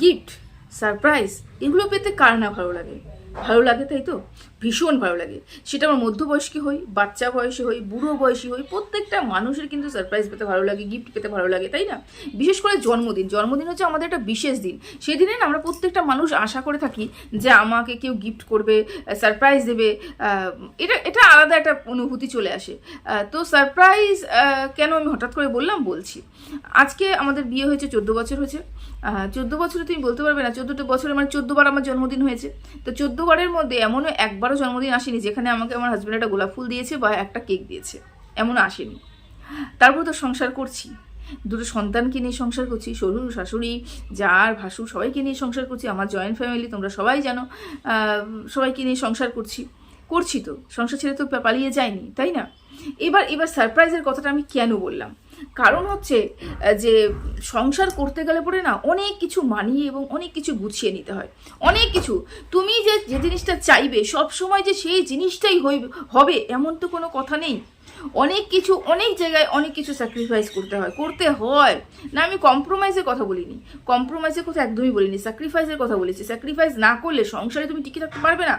Gift surprise এগুলো পেতে কার না ভালো লাগে? ভালো লাগে তাই তো? ভীষণ ভালো লাগে। সেটা আমার মধ্যবয়স্কী হই, বাচ্চা বয়সী হই, বুড়ো বয়সী হই, প্রত্যেকটা মানুষের কিন্তু সারপ্রাইজ পেতে ভালো লাগে গিফট পেতে ভালো লাগে, তাই না? বিশেষ করে জন্মদিন। জন্মদিন হচ্ছে আমাদের একটা বিশেষ দিন। সেদিনে না আমরা প্রত্যেকটা মানুষ আশা করে থাকি যে আমাকে কেউ গিফট করবে সারপ্রাইজ দেবে এটা এটা আলাদা একটা অনুভূতি চলে আসে। তো সারপ্রাইজ কেন আমি হঠাৎ করে বললাম? বলছি। আজকে আমাদের বিয়ে হয়েছে চোদ্দ বছর হয়েছে। চোদ্দ বছরে তুমি বলতে পারবে না, চোদ্দটা বছরে মানে চোদ্দ বার আমার জন্মদিন হয়েছে। তো চোদ্দোবারের মধ্যে এমনও একবারও জন্মদিন আসেনি, যেখানে আমাকে আমার হাজব্যান্ড একটা গোলাপ ফুল দিয়েছে বা একটা কেক দিয়েছে। এমন আসেনি। তারপর তো সংসার করছি। দুটো সন্তানকে নিয়ে সংসার করছি, শ্বশুর, শাশুড়ি জার ভাসু সবাইকে নিয়ে সংসার করছি, আমার জয়েন্ট ফ্যামিলি তোমরা সবাই জানো সবাইকে নিয়ে সংসার করছি। করছি তো, সংসার ছেড়ে তো পালিয়ে যায়নি, তাই না? এবার এবার সারপ্রাইজের কথাটা আমি কেন বললাম? কারণ হচ্ছে যে সংসার করতে গেলে পরে না অনেক কিছু মানিয়ে এবং অনেক কিছু গুছিয়ে নিতে হয়। অনেক কিছু। তুমি যে যে জিনিসটা চাইবে সব সময় যে সেই জিনিসটাই হবে, এমন তো কোনো কথা নেই। অনেক কিছু, অনেক জায়গায় অনেক কিছু স্যাক্রিফাইস করতে হয় করতে হয়। না, আমি কম্প্রোমাইজের কথা বলিনি। কম্প্রোমাইজের কথা একদমই বলিনি স্যাক্রিফাইসের কথা বলেছি। স্যাক্রিফাইস না করলে সংসারে তুমি টিকে থাকতে পারবে না।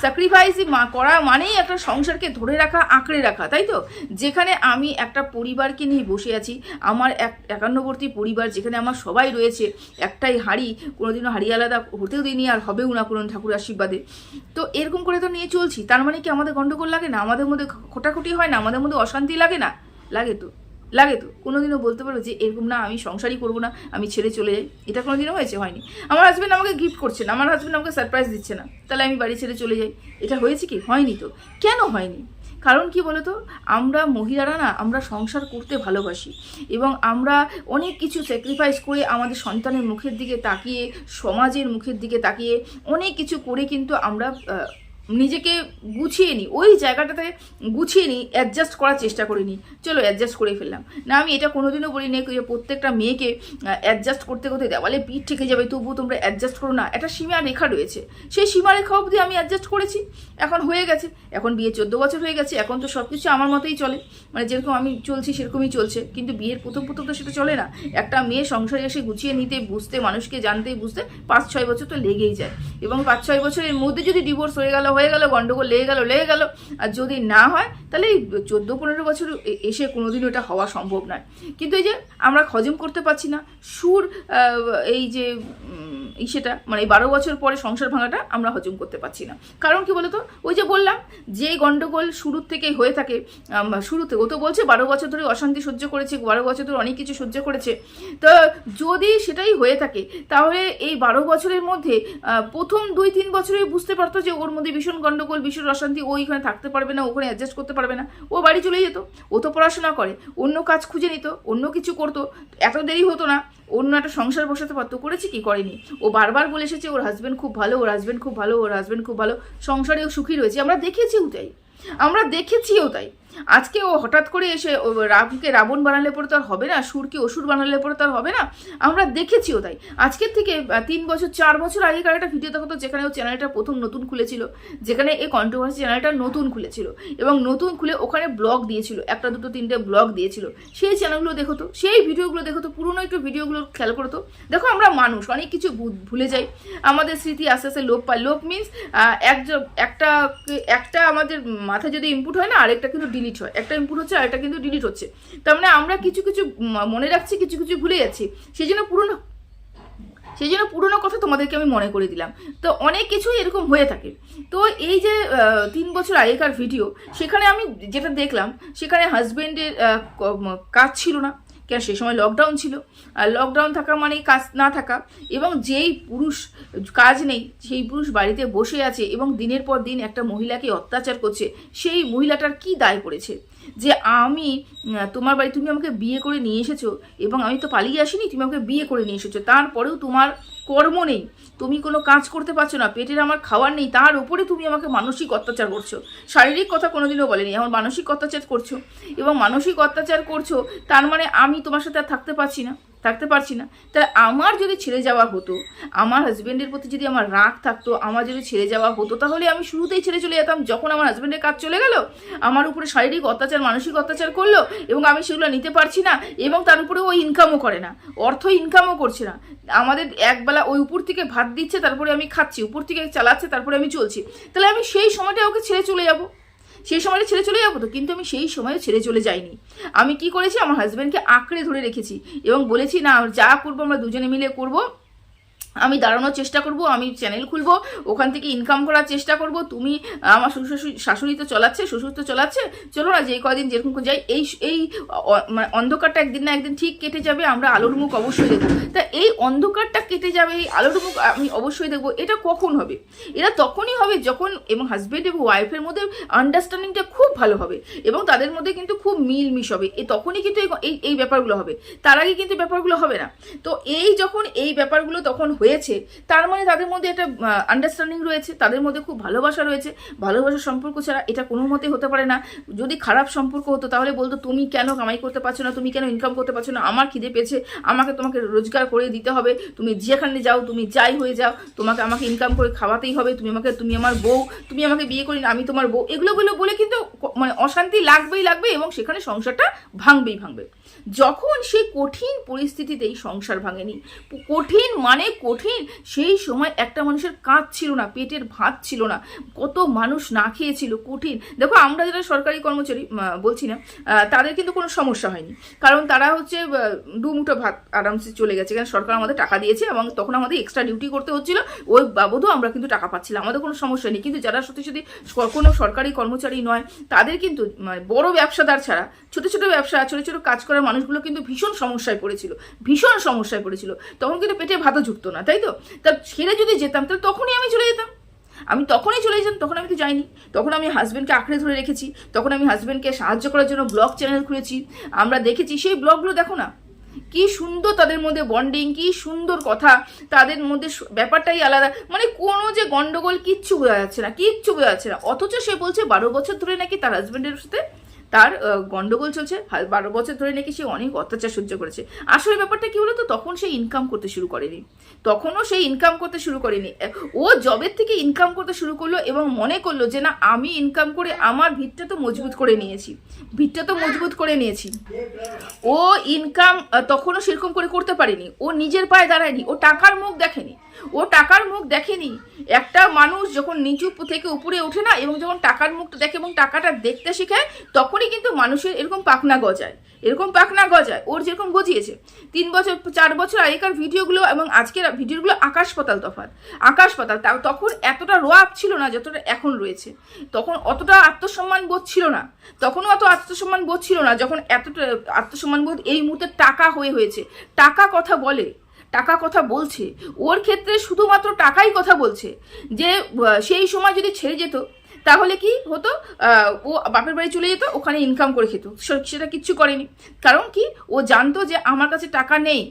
স্যাক্রিফাইস করা মানেই একটা সংসারকে ধরে রাখা, আঁকড়ে রাখা, তাই তো? যেখানে আমি একটা পরিবারকে নিয়ে বসে আছি, আমার এক একান্নবর্তী পরিবার যেখানে আমার সবাই রয়েছে, একটাই হাড়ি, কোনোদিনও হাড়ি আলাদা হতেও দিইনি আর হবেও না কোনো ঠাকুর আশীর্বাদে। তো এরকম করে তো নিয়ে চলছি, তার মানে কি আমাদের গন্ডগোল লাগে না? আমাদের মধ্যে খোটাখুটি হয় না? আমাদের মধ্যে অশান্তি লাগে না? লাগে তো লাগে তো। কোনোদিনও বলতে পারো যে, এরকম না, আমি সংসারই করব না, আমি ছেড়ে চলে যাই। এটা কোনোদিনও হয়েছে, হয়নি। আমার হাজব্যান্ড আমাকে গিফট করছে না, আমার হাজব্যান্ড আমাকে সারপ্রাইজ দিচ্ছে না। তাহলে আমি বাড়ি ছেড়ে চলে যাই। এটা হয়েছে কি? হয়নি তো। কেন হয়নি? কারণ কি বলতো? আমরা মহিলারা না, আমরা সংসার করতে ভালোবাসি। এবং আমরা অনেক কিছু স্যাক্রিফাইস করে আমাদের সন্তানের মুখের দিকে তাকিয়ে, সমাজের মুখের দিকে তাকিয়ে অনেক কিছু করে কিন্তু আমরা নিজেকে গুছিয়ে নিই ওই জায়গাটাতে গুছিয়ে নিই অ্যাডজাস্ট করার চেষ্টা করে নিই চলো অ্যাডজাস্ট করে ফেললাম। না, আমি এটা কোনোদিনও বলি না যে প্রত্যেকটা মেয়েকে অ্যাডজাস্ট করতে করতে দেওয়ালে পিঠ ঠেকে যাবে, তবুও তোমরা অ্যাডজাস্ট করো না। একটা সীমা রেখা রয়েছে। সেই সীমা রেখা অবধি আমি অ্যাডজাস্ট করেছি। এখন হয়ে গেছে। এখন বিয়ে চোদ্দ বছর হয়ে গেছে। এখন তো সব কিছু আমার মতোই চলে। মানে যেরকম আমি চলছি, সেরকমই চলছে। কিন্তু বিয়ের প্রথম প্রথম তো সেটা চলে না। একটা মেয়ে সংসারে এসে গুছিয়ে নিতে, বুঝতে, মানুষকে জানতে, বুঝতে পাঁচ ছয় বছর তো লেগেই যায়। এবং পাঁচ ছয় বছরের মধ্যে যদি ডিভোর্স হয়ে গেল হয়ে গেল, গন্ডগোল লেগে গেল লেগে গেল। আর যদি না হয়, তাহলে এই চোদ্দ, পনেরো বছর এসে কোনোদিনও এটা হওয়া সম্ভব নয়। কিন্তু এই যে আমরা হজম করতে পারছি না, সুর এই যে সেটা মানে এই বারো বছর পরে সংসার ভাঙাটা আমরা হজম করতে পারছি না। কারণ কি বলতো? ওই যে বললাম, যে গন্ডগোল শুরুর থেকেই হয়ে থাকে শুরু থেকে ও তো বলছে বারো বছর ধরে অশান্তি সহ্য করেছে, বারো বছর ধরে অনেক কিছু সহ্য করেছে। তো যদি সেটাই হয়ে থাকে, তাহলে এই বারো বছরের মধ্যে প্রথম দুই তিন বছরেই বুঝতে পারতো যে ওর মধ্যে ভীষণ গন্ডগোল, ভীষণ অশান্তি, ও এখানে থাকতে পারবে না ওখানে অ্যাডজাস্ট করতে পারবে না। ও বাড়ি চলে যেত, ও তো পড়াশোনা করে, অন্য কাজ খুঁজে নিত, অন্য কিছু করতো, এত দেরি হতো না, অন্য একটা সংসার বসাতে পারতো, করেছে কি করেনি? ও বারবার বলে এসেছে, ওর হাজবেন্ড খুব ভালো, ওর হাজব্যান্ড খুব ভালো, ওর হাজবেন্ড খুব ভালো সংসারেও সুখী রয়েছে। আমরা দেখেছিও তাই। আমরা দেখেছিও তাই। আজকে ও হঠাৎ করে এসে রামকে রাবণ বানালে পরে তো আর হবে না, সুরকে অসুর বানালে পরে তো আর হবে না। আমরা দেখেছিও তাই। আজকের থেকে তিন বছর, চার বছর আগেকার একটা ভিডিও দেখো যেখানে ও চ্যানেলটা প্রথম নতুন খুলেছিল। যেখানে এই কন্ট্রোভার্সি চ্যানেলটা নতুন খুলেছিল এবং নতুন খুলে ওখানে ব্লগ দিয়েছিল, একটা, দুটো, তিনটে ব্লগ দিয়েছিল। সেই চ্যানেলগুলো দেখো তো, সেই ভিডিওগুলো দেখো তো, পুরোনো একটু ভিডিওগুলো খেয়াল করতো দেখো আমরা মানুষ, অনেক কিছু ভুলে যাই। আমাদের স্মৃতি আস্তে আস্তে লোপ পায়। লোপ মিনস একজন, একটা একটা আমাদের মাথায় যদি ইনপুট হয় না, আরেকটা কিন্তু ডিলিট হয়। একটা ইনপুট হচ্ছে আরেকটা কিন্তু ডিলিট হচ্ছে। তার মানে আমরা কিছু কিছু মনে রাখছি, কিছু কিছু ভুলে যাচ্ছি। সেই জন্য পুরনো, সেই জন্য পুরনো কথা তোমাদেরকে আমি মনে করে দিলাম। তো অনেক কিছুই এরকম হয়ে থাকে। তো এই যে তিন বছর আগেকার ভিডিও সেখানে আমি যেটা দেখলাম, সেখানে হাজব্যান্ডের কাজ ছিল না। কেন সেই সময় লকডাউন ছিল। আর লকডাউন থাকা মানে কাজ না থাকা এবং যেই পুরুষ কাজ নেই, সেই পুরুষ বাড়িতে বসে আছে এবং দিনের পর দিন একটা মহিলাকে অত্যাচার করছে, সেই মহিলাটার কি দায় পড়েছে? যে আমি তোমার বাড়ি তুমি আমাকে বিয়ে করে নিয়ে এসেছ এবং আমি তো পালিয়ে আসিনি, তুমি আমাকে বিয়ে করে নিয়ে এসেছ। তারপরেও তোমার কর্ম নেই। তুমি কোনো কাজ করতে পারছ না, পেটের আমার খাওয়ার নেই, তার উপরে তুমি আমাকে মানসিক অত্যাচার করছ। শারীরিক কথা কোনোদিনও বলেনি, এখন মানসিক অত্যাচার করছ। এবং মানসিক অত্যাচার করছ, তার মানে আমি তোমার সাথে আর থাকতে পারছি না, থাকতে পারছি না। তাহলে আমার যদি ছেড়ে যাওয়া হতো, আমার হাজব্যান্ডের প্রতি যদি আমার রাগ থাকতো, আমার যদি ছেড়ে যাওয়া হতো, তাহলে আমি শুরুতেই ছেড়ে চলে যেতাম। যখন আমার হাজব্যান্ডের কাজ চলে গেল, আমার উপরে শারীরিক অত্যাচার, মানসিক অত্যাচার করল, এবং আমি সেগুলো নিতে পারছি না, এবং তার উপরে ও ইনকামও করে না, অর্থ ইনকামও করছে না। আমাদের একবেলা ওই উপর থেকে ভাত দিচ্ছে, তারপরে আমি খাচ্ছি, উপর থেকে চালাচ্ছে, তারপরে আমি চলছি। তাহলে আমি সেই সময়টা ওকে ছেড়ে চলে যাব। সেই সময়টা ছেড়ে চলে যাব তো, কিন্তু আমি সেই সময় ছেড়ে চলে যাইনি। আমি কি করেছি, আমার হাজব্যান্ডকে আঁকড়ে ধরে রেখেছি এবং বলেছি, না, যা করব আমরা দুজনে মিলে করব। আমি দাঁড়ানোর চেষ্টা করব, আমি চ্যানেল খুলব, ওখান থেকে ইনকাম করার চেষ্টা করব, তুমি আমার শ্বশুর শাশুড়ি- তো চলাচ্ছে, শ্বশুর তো চলাচ্ছে, চলো না যে কদিন যেরকম যাই, এই এই মানে অন্ধকারটা একদিন না একদিন ঠিক কেটে যাবে, আমরা আলোর মুখ অবশ্যই দেখব। তা এই অন্ধকারটা কেটে যাবে, এই আলোর মুখ আমি অবশ্যই দেখব, এটা কখন হবে? এটা তখনই হবে যখন এবং হাজব্যান্ড এবং ওয়াইফের মধ্যে আন্ডারস্ট্যান্ডিংটা খুব ভালো হবে এবং তাদের মধ্যে কিন্তু খুব মিল মিশ হবে, এ তখনই কিন্তু এই এই ব্যাপারগুলো হবে। তার আগে কিন্তু ব্যাপারগুলো হবে না। তো এই যখন এই ব্যাপারগুলো তখন হয়েছে, তার মানে তাদের মধ্যে একটা আন্ডারস্ট্যান্ডিং রয়েছে, তাদের মধ্যে খুব ভালোবাসা রয়েছে ভালোবাসার সম্পর্ক ছাড়া এটা কোনো মতে হতে পারে না। যদি খারাপ সম্পর্ক হতো, তাহলে বলতো, তুমি কেন কামাই করতে পারছ না? তুমি কেন ইনকাম করতে পারছ না? আমার খিদে পেয়েছে, আমাকে তোমাকে রোজগার করে দিতে হবে। তুমি যেখানে যাও, তুমি যাই হয়ে যাও। তোমাকে, আমাকে ইনকাম করে খাওয়াতেই হবে। তুমি আমাকে, তুমি আমার বউ, তুমি আমাকে বিয়ে করি না আমি তোমার বউ। এগুলো বলে বলে কিন্তু মানে অশান্তি লাগবেই লাগবে এবং সেখানে সংসারটা ভাঙবেই ভাঙবে। যখন সেই কঠিন পরিস্থিতিতেই সংসার ভাঙেনি। কঠিন মানে কঠিন, সেই সময় একটা মানুষের কাজ ছিল না, পেটের ভাত ছিল না। কত মানুষ না খেয়েছিল, কঠিন। দেখো, আমরা যারা সরকারি কর্মচারী বলছি না তাদের কিন্তু কোনো সমস্যা হয়নি। কারণ তারা হচ্ছে দু মুঠো ভাত আরামসে চলে গেছে। কারণ সরকার আমাদের টাকা দিয়েছে এবং তখন আমাদের এক্সট্রা ডিউটি করতে হচ্ছিল। ওই বাবদও আমরা কিন্তু টাকা পাচ্ছিলাম, আমাদের কোনো সমস্যা নেই। কিন্তু যারা সত্যি সত্যি কোনো সরকারি কর্মচারী নয়, তাদের কিন্তু মানে বড় ব্যবসাদার ছাড়া, ছোট ছোট ব্যবসা, ছোট ছোট কাজ করা মানুষগুলো কিন্তু ভীষণ সমস্যায় পড়েছিল, ভীষণ সমস্যায় পড়েছিল। তখন কিন্তু পেটে ভাতও ঝুঁকতো না, তাই তো? তা ছেড়ে যদি যেতাম, তাহলে তখনই আমি চলে যেতাম। আমি তখনই চলে যেতাম, তখন আমি তো যাইনি। তখন আমি হাজব্যান্ডকে আঁকড়ে ধরে রেখেছি, তখন আমি হাজব্যান্ডকে সাহায্য করার জন্য ব্লগ চ্যানেল খুলেছি। আমরা দেখেছি, সেই ব্লগগুলো দেখো না? কি সুন্দর তাদের মধ্যে বন্ডিং কি সুন্দর কথা। তাদের মধ্যে ব্যাপারটাই আলাদা। মানে কোনো যে গন্ডগোল কিচ্ছু বোঝা যাচ্ছে না, কিচ্ছু বোঝা যাচ্ছে না। অথচ সে বলছে, বারো বছর ধরে নাকি তার হাজব্যান্ডের সাথে তার গন্ডগোল চলছে। বারো বছর ধরে নাকি সে অনেক অত্যাচার সহ্য করেছে। আসলে ব্যাপারটা কি তো তখন সে ইনকাম করতে শুরু করেনি। তখনও সে ইনকাম করতে শুরু করেনি। ও জবের থেকে ইনকাম করতে শুরু করল এবং মনে করল যে, না, আমি ইনকাম করে আমার ভিতটা তো মজবুত করে নিয়েছি। ভিতটা তো মজবুত করে নিয়েছি। ও ইনকাম তখনও সেরকম করে করতে পারেনি। ও নিজের পায়ে দাঁড়ায়নি। ও টাকার মুখ দেখেনি। ও টাকার মুখ দেখেনি। একটা মানুষ যখন নিচু থেকে উপরে ওঠে না এবং যখন টাকার মুখটা দেখে এবং টাকাটা দেখতে শেখায়, তখনই কিন্তু মানুষের এরকম পাখনা গজায়। এরকম পাখনা গজায়। ওর যেরকম গজিয়েছে। তিন বছর, চার বছর আগেকার ভিডিওগুলো এবং আজকের ভিডিওগুলো আকাশ পাতাল তফাৎ। আকাশ পাতাল। তখন এতটা রোয়াব ছিল না যতটা এখন রয়েছে। তখন অতটা আত্মসম্মান বোধ ছিল না। তখনও অত আত্মসম্মান বোধ ছিল না যখন এতটা আত্মসম্মান বোধ এই মুহূর্তে টাকা হয়ে হয়েছে। টাকা কথা বলে। টাকা কথা বলছে, ওর ক্ষেত্রে শুধুমাত্র টাকাই কথা বলছে। যে সেই সময় যদি ছেড়ে যেত, তাহলে কি হতো? ও বাপের বাড়ি চলে যেত, ওখানে ইনকাম করে খেত। সেটা কিচ্ছু করেনি। কারণ কি? ও জানতো যে আমার কাছে টাকা নেই।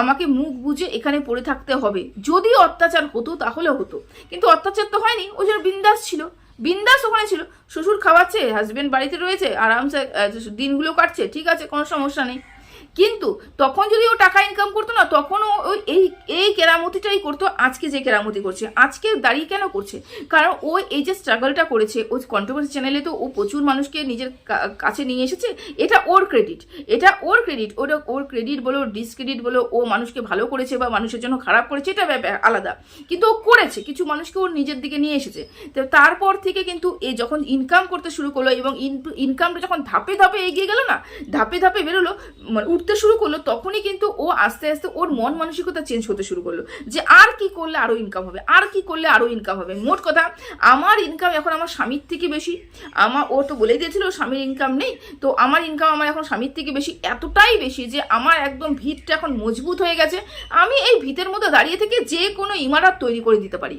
আমাকে মুখ বুঝে এখানে পড়ে থাকতে হবে। যদি অত্যাচার হতো, তাহলে হতো। কিন্তু অত্যাচার তো হয়নি। ও যেন বিন্দাস ছিল। বিন্দাস ওখানে ছিল। শ্বশুর খাওয়াচ্ছে হাজবেন্ড বাড়িতে রয়েছে, আরামসে দিনগুলো কাটছে। ঠিক আছে, কোনো সমস্যা নেই। কিন্তু তখন যদি ও টাকা ইনকাম করতো না, তখন ওই এই এই কেরামতিটাই করতো, আজকে যে কেরামতি করছে। আজকে দাঁড়িয়ে কেন করছে? কারণ ও এই যে স্ট্রাগলটা করেছে, ও কন্ট্রোভার্সি চ্যানেলে তো ও প্রচুর মানুষকে নিজের কাছে নিয়ে এসেছে, এটা ওর ক্রেডিট এটা ওর ক্রেডিট ওটা ওর ক্রেডিট বলো ডিসক্রেডিট বলো, ও মানুষকে ভালো করেছে বা মানুষের জন্য খারাপ করেছে, এটা আলাদা। কিন্তু ও করেছে, কিছু মানুষকে ওর নিজের দিকে নিয়ে এসেছে। তো তারপর থেকে কিন্তু এ যখন ইনকাম করতে শুরু করল এবং ইনকামটা যখন ধাপে ধাপে এগিয়ে গেল না, ধাপে ধাপে বেরোলো মানে উঠতে শুরু করল, তখনই কিন্তু ও আস্তে আস্তে ওর মন মানসিকতা চেঞ্জ হতে শুরু করল। যে আর কি করলে আরও ইনকাম হবে, আর কি করলে আরও ইনকাম হবে? মোট কথা, আমার ইনকাম এখন আমার স্বামীর থেকে বেশি। আমার ও তো বলেই দিয়েছিল, স্বামীর ইনকাম নেই। তো আমার ইনকাম আমার এখন স্বামীর থেকে বেশি, এতটাই বেশি যে আমার একদম ভিতটা এখন মজবুত হয়ে গেছে। আমি এই ভিতের মধ্যে দাঁড়িয়ে থেকে যে কোনো ইমারত তৈরি করে দিতে পারি।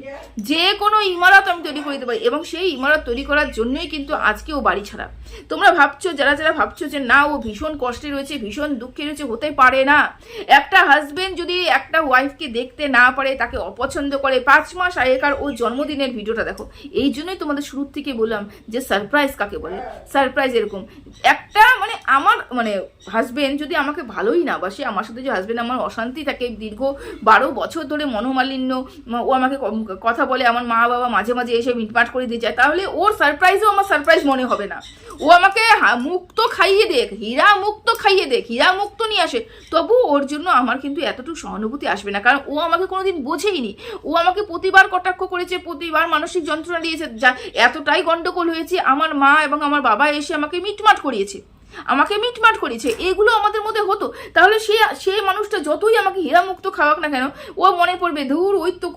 যে কোনো ইমারত আমি তৈরি করে দিতে পারি। এবং সেই ইমারত তৈরি করার জন্যই কিন্তু আজকে ও বাড়ি ছাড়া। তোমরা ভাবছ, যারা যারা ভাবছ যে না, ও ভীষণ কষ্টে রয়েছে, ভীষণ দুঃখে রয়েছে হতে পারে না। একটা হাজবেন্ড যদি একটা ওয়াইফকে দেখতে না পারে, তাকে অপছন্দ করে, পাঁচ মাস আগেকার ওই জন্মদিনের ভিডিওটা দেখো। এই জন্যই তোমাদের শুরুর থেকে বললাম যে সারপ্রাইজ কাকে বলে? সারপ্রাইজ এরকম। একটা মানে আমার মানে হাজবেন্ড যদি আমাকে ভালোই না বাসে, আমার সাথে যে হাজবেন্ড আমার অশান্তি থাকে, দীর্ঘ বারো বছর ধরে মনোমালিন্য ও আমাকে কথা বলে, আমার মা বাবা মাঝে মাঝে এসে মিটমাট করে দিয়ে যায়, তাহলে ওর সারপ্রাইজও আমার সারপ্রাইজ মনে হবে না। ও আমাকে মুক্ত খাইয়ে দেখ, হীরা মুক্ত খাইয়ে দেখ, হীরা মুক্ত নিয়ে আসে। তবু ওর জন্য আমার কিন্তু এতটুকু সহানুভূতি আসবে না। কারণ ও আমাকে কোনোদিন বোঝেইনি। ও আমাকে প্রতিবার কটাক্ষ করেছে, প্রতিবার মানসিক যন্ত্রণা দিয়েছে। যা এতটাই গণ্ডগোল হয়েছে, আমার মা এবং আমার বাবা এসে আমাকে মিটমাট করিয়েছে। আমাকে মিটমাট করেছে, এগুলো আমাদের মধ্যে হতো। তাহলে সে সে মানুষটা যতই আমাকে হীরামুক্ত খাওয়াক না কেন, ও মনে পড়বে, ধুর, ওই তো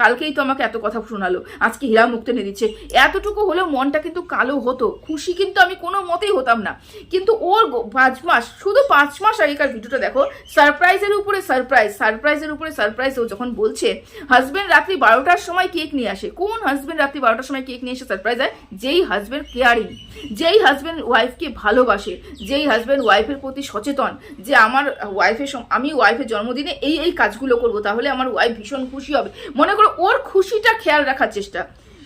কালকেই তো আমাকে এত কথা শোনালো, আজকে হীরামুক্ত এনে দিচ্ছে। এতটুকু হলেও মনটা কিন্তু কালো হতো, খুশি কিন্তু আমি কোনো মতেই হতাম না। কিন্তু ওর পাঁচ মাস, শুধু পাঁচ মাস আগেকার ভিডিওটা দেখো, সারপ্রাইজের উপরে সারপ্রাইজ, সারপ্রাইজের উপরে সারপ্রাইজ, ও যখন বলছে হাজব্যান্ড রাত্রি বারোটার সময় কেক নিয়ে আসে। কোন হাজবেন্ড রাত্রি বারোটার সময় কেক নিয়ে এসে সারপ্রাইজ হয় যেই হাজব্যান্ড কেয়ারিং, যেই হাজব্যান্ড ওয়াইফকে ভালোবাসে যেই হাজব্যান্ড ওয়াইফের প্রতি সচেতন যে আমার ওয়াইফের আমি ওয়াইফের জন্মদিনে এই এই কাজগুলো করব, তাহলে আমার ওয়াইফ ভীষণ খুশি হবে। মনে করো, ওর খুশিটা খেয়াল রাখার চেষ্টা।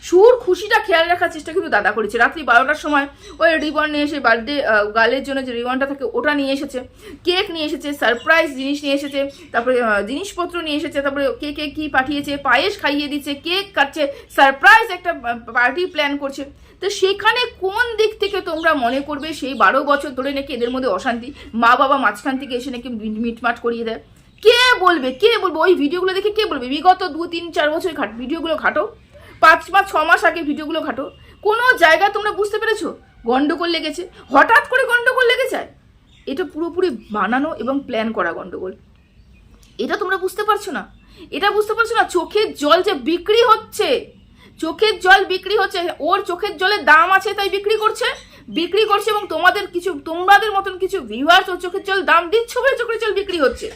সুর খুশিটা খেয়াল রাখার চেষ্টা কিন্তু দাদা করেছে। রাত্রি বারোটার সময় ওই রিবন নিয়ে এসে বার্থডে গার্লের জন্য যে রিবনটা থাকে, ওটা নিয়ে এসেছে। কেক নিয়ে এসেছে সারপ্রাইজ জিনিস নিয়ে এসেছে, তারপরে জিনিসপত্র নিয়ে এসেছে, তারপরে কেকে কি পাঠিয়েছে, পায়েস খাইয়ে দিচ্ছে কেক কাটছে সারপ্রাইজ একটা পার্টি প্ল্যান করছে। তো সেখানে কোন দিক থেকে তোমরা মনে করবে সেই বারো বছর ধরে নাকি এদের মধ্যে অশান্তি? মা বাবা মাঝখান থেকে এসে নাকি মিটমাট করিয়ে দেয়। কে বলবে? কে বলবে? ওই ভিডিওগুলো দেখে কে বলবে? বিগত দু, তিন, চার বছর ঘাট ভিডিওগুলো ঘাটো। পাঁচ পাঁচ ছ মাস আগে ভিডিওগুলো ঘাটো। কোনো জায়গায় তোমরা বুঝতে পেরেছ? গন্ডগোল লেগেছে। হঠাৎ করে গন্ডগোল লেগে যায়? এটা পুরোপুরি বানানো এবং প্ল্যান করা গন্ডগোল। এটা তোমরা বুঝতে পারছ না? এটা বুঝতে পারছ না? চোখের জল যে বিক্রি হচ্ছে! চোখের জল বিক্রি হচ্ছে, ওর চোখের জলের দাম আছে তাই বিক্রি করছে। বিক্রি করছে এবং তোমাদের কিছু তোমাদের মতন কিছু ভিউয়ার্স ও চোখের জল দাম দিচ্ছ বলে চোখের জল বিক্রি হচ্ছে।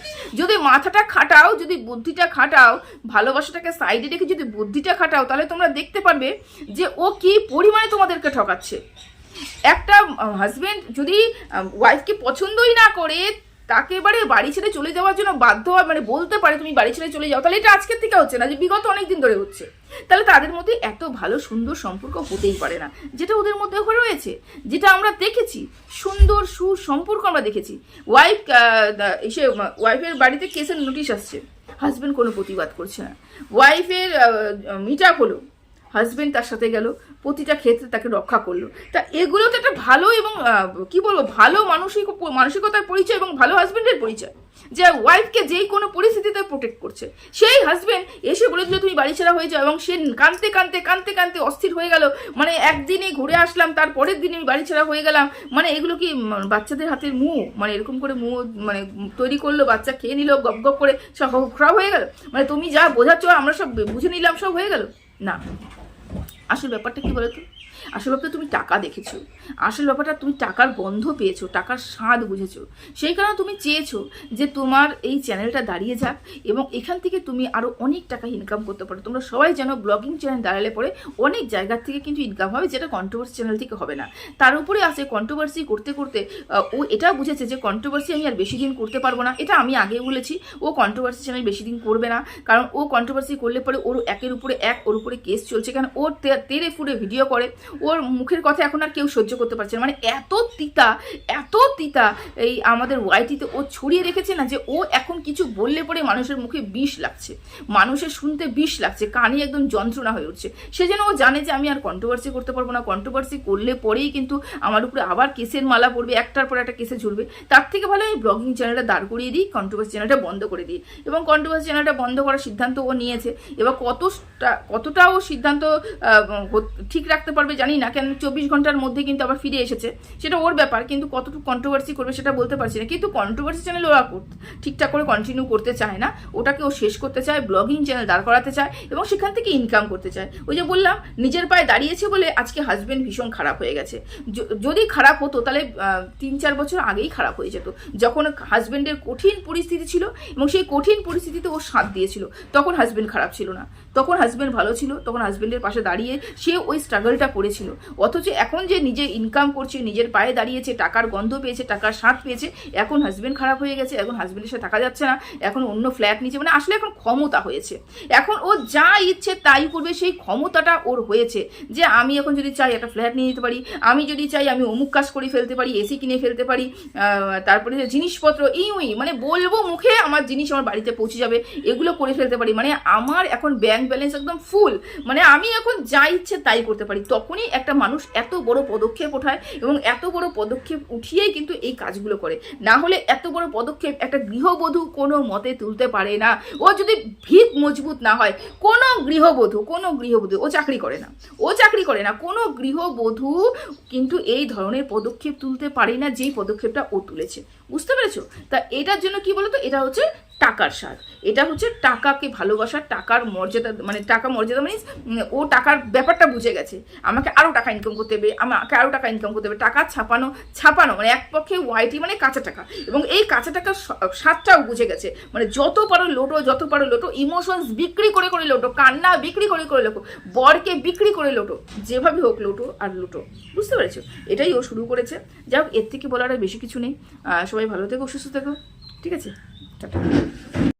যদি মাথাটা খাটাও, যদি বুদ্ধিটা খাটাও, ভালোবাসাটাকে সাইডে রেখে যদি বুদ্ধিটা খাটাও, তাহলে তোমরা দেখতে পারবে যে ও কি পরিমাণে তোমাদেরকে ঠকাচ্ছে। একটা হাজবেন্ড যদি ওয়াইফকে পছন্দই না করে তাকে এবারে বাড়ি ছেড়ে চলে যাওয়ার জন্য বাধ্য হয় মানে বলতে পারে তুমি বাড়ি ছেড়ে চলে যাও। তাহলে এটা আজকের থেকে হচ্ছে না, যে বিগত অনেক দিন ধরে হচ্ছে। তাহলে তাদের মধ্যে এত ভালো সুন্দর সম্পর্ক হতেই পারে না। যেটা ওদের মধ্যে রয়েছে, যেটা আমরা দেখেছি, সুন্দর সুসম্পর্ক আমরা দেখেছি। ওয়াইফ এসে ওয়াইফের বাড়িতে কেসের নোটিশ আসছে। হাজবেন্ড কোনো প্রতিবাদ করছে না। ওয়াইফের মিট হলো। হাজবেন্ড তার সাথে গেল, প্রতিটা ক্ষেত্রে তাকে রক্ষা করল। তা এগুলো তো একটা ভালো এবং কি বলব, ভালো মানসিক, মানসিকতার পরিচয় এবং ভালো হাজব্যান্ডের পরিচয়। যে ওয়াইফকে যেই কোনো পরিস্থিতিতে প্রোটেক্ট করছে। সেই হাজবেন্ড এসে বলে বলেছিল, তুমি বাড়ি ছাড়া হয়ে যাও। এবং সে কানতে কানতে কানতে কানতে অস্থির হয়ে গেল। মানে একদিনে ঘুরে আসলাম, তার পরের দিনে আমি বাড়ি ছাড়া হয়ে গেলাম। মানে এগুলো কি বাচ্চাদের হাতের মুহ? মানে এরকম করে মুহ মানে তৈরি করল, বাচ্চা খেয়ে নিল, গপ গপ করে সব খারাপ হয়ে গেল। মানে তুমি যা বোঝাচ্ছ, আমরা সব বুঝে নিলাম, সব হয়ে গেল? না। আসল ব্যাপারটা কি বলতো? আসল ব্যাপারটা তুমি টাকা দেখেছ, আসল ব্যাপারটা তুমি টাকার গন্ধ পেয়েছ, টাকার স্বাদ বুঝেছ। সেই কারণে তুমি চেয়েছো যে তোমার এই চ্যানেলটা দাঁড়িয়ে যাক এবং এখান থেকে তুমি আরও অনেক টাকা ইনকাম করতে পারো। তোমরা সবাই জানো ব্লগিং চ্যানেল দাঁড়ালে পরে অনেক জায়গার থেকে কিন্তু ইনকাম হবে যেটা কন্ট্রোভার্সি চ্যানেল থেকে হবে না। তার উপরে আছে কন্ট্রোভার্সি করতে করতে ও এটা বুঝেছে যে কন্ট্রোভার্সি আমি আর বেশি দিন করতে পারব না। এটা আমি আগে বলেছি, ও কন্ট্রোভার্সি চ্যানেল বেশি দিন করবে না। কারণ ও কন্ট্রোভার্সি করলে পরে ওর একের উপরে এক, ওর উপরে কেস চলছে। কারণ ওর তেরে ফুড়ে ভিডিও করে। ওর মুখের কথা এখন আর কেউ সহ্য করতে পারছে না। মানে এত তিতা এত তিতা এই আমাদের ওয়াইটিতে ও ছড়িয়ে রেখেছে না যে ও এখন কিছু বললে পরে মানুষের মুখে বিষ লাগছে। মানুষের শুনতে বিষ লাগছে, কানে একদম যন্ত্রণা হয়ে উঠছে। সে সেজন্য ও জানে যে আমি আর কন্ট্রোভার্সি করতে পারব না। কন্ট্রোভার্সি করলে পরেই কিন্তু আমার উপরে আবার কেসের মালা পড়বে একটার পর একটা কেসে ঝুলবে। তার থেকে ভালো আমি ব্লগিং চ্যানেলটা দাঁড় করিয়ে দিই কন্ট্রোভার্সি চ্যানেলটা বন্ধ করে দিই। এবং কন্ট্রোভার্সি চ্যানেলটা বন্ধ করার সিদ্ধান্ত ও নিয়েছে। এবার কতটা কতটা ও সিদ্ধান্ত ঠিক রাখতে পারবে জানি না কেন, চব্বিশ ঘণ্টার মধ্যে কিন্তু আবার ফিরে এসেছে। সেটা ওর ব্যাপার, কিন্তু কতটুকু কন্ট্রোভার্সি করবে সেটা বলতে পারছি না। কিন্তু কন্ট্রোভার্সি চ্যানেল ওরা কর- ঠিকঠাক করে কন্টিনিউ করতে চায় না। ওটাকে ও শেষ করতে চায় ব্লগিং চ্যানেল দাঁড় করাতে চায় এবং সেখান থেকে ইনকাম করতে চায়। ওই যে বললাম, নিজের পায়ে দাঁড়িয়েছে বলে আজকে হাজব্যান্ড ভীষণ খারাপ হয়ে গেছে। যদি খারাপ হতো, তাহলে তিন চার বছর আগেই খারাপ হয়ে যেত। যখন হাজবেন্ডের কঠিন পরিস্থিতি ছিল এবং সেই কঠিন পরিস্থিতিতে ও সাথ দিয়েছিল, তখন হাজবেন্ড খারাপ ছিল না। তখন হাজবেন্ড ভালো ছিল, তখন হাজব্যান্ডের পাশে দাঁড়িয়ে সে ওই স্ট্রাগলটা করেছে। করেছিল। অথচ এখন যে নিজে ইনকাম করছে, নিজের পায়ে দাঁড়িয়েছে, টাকার গন্ধ পেয়েছে, টাকার স্বাদ পেয়েছে, এখন হাজবেন্ড খারাপ হয়ে গেছে, এখন হাজব্যান্ডের সাথে থাকা যাচ্ছে না, এখন অন্য ফ্ল্যাট নিচে মানে আসলে এখন ক্ষমতা হয়েছে। এখন ও যা ইচ্ছে তাই করবে, সেই ক্ষমতাটা ওর হয়েছে। যে আমি এখন যদি চাই একটা ফ্ল্যাট নিয়ে নিতে পারি, আমি যদি চাই আমি অমুক কাজ করে ফেলতে পারি এসি কিনে ফেলতে পারি তারপরে জিনিসপত্র, ইউই মানে বলব মুখে আমার জিনিস আমার বাড়িতে পৌঁছে যাবে, এগুলো করে ফেলতে পারি। মানে আমার এখন ব্যাংক ব্যালেন্স একদম ফুল মানে আমি এখন যা ইচ্ছে তাই করতে পারি। তখনই একটা মানুষ এত বড় পদক্ষেপ ওঠায় এবং এত বড় পদক্ষেপ উঠিয়েই কিন্তু এই কাজগুলো করে। না হলে এত বড় পদক্ষেপ একটা গৃহবধূ কোনো মতে তুলতে পারে না। ও যদি ভিত মজবুত না হয়, কোনো গৃহবধূ কোনো গৃহবধূ, ও চাকরি করে না। ও চাকরি করে না, কোনো গৃহবধূ কিন্তু এই ধরনের পদক্ষেপ তুলতে পারে না যেই পদক্ষেপটা ও তুলেছে। বুঝতে পেরেছ? তা এটার জন্য কি বলতো? এটা হচ্ছে টাকার স্বাদ এটা হচ্ছে টাকাকে ভালোবাসা টাকার মর্যাদা মানে টাকা মর্যাদা মানে ও টাকার ব্যাপারটা বুঝে গেছে। আমাকে আরও টাকা ইনকাম করতে হবে, আমাকে আরও টাকা ইনকাম করতে হবে। টাকা ছাপানো ছাপানো মানে এক পক্ষে ওয়াইটি মানে কাঁচা টাকা। এবং এই কাঁচা টাকার স্বাদটাও বুঝে গেছে। মানে যত পারো লোটো, যত পারো লোটো ইমোশনস বিক্রি করে করে লোটো, কান্না বিক্রি করে করে লোটো, বরকে বিক্রি করে লোটো, যেভাবে হোক লোটো আর লোটো। বুঝতে পেরেছ? এটাই ও শুরু করেছে। যাই হোক, এর থেকে বলার আর বেশি কিছু নেই। সবাই ভালো থেকো, সুস্থ থেকো। ঠিক আছে? Tá tchau, tchau.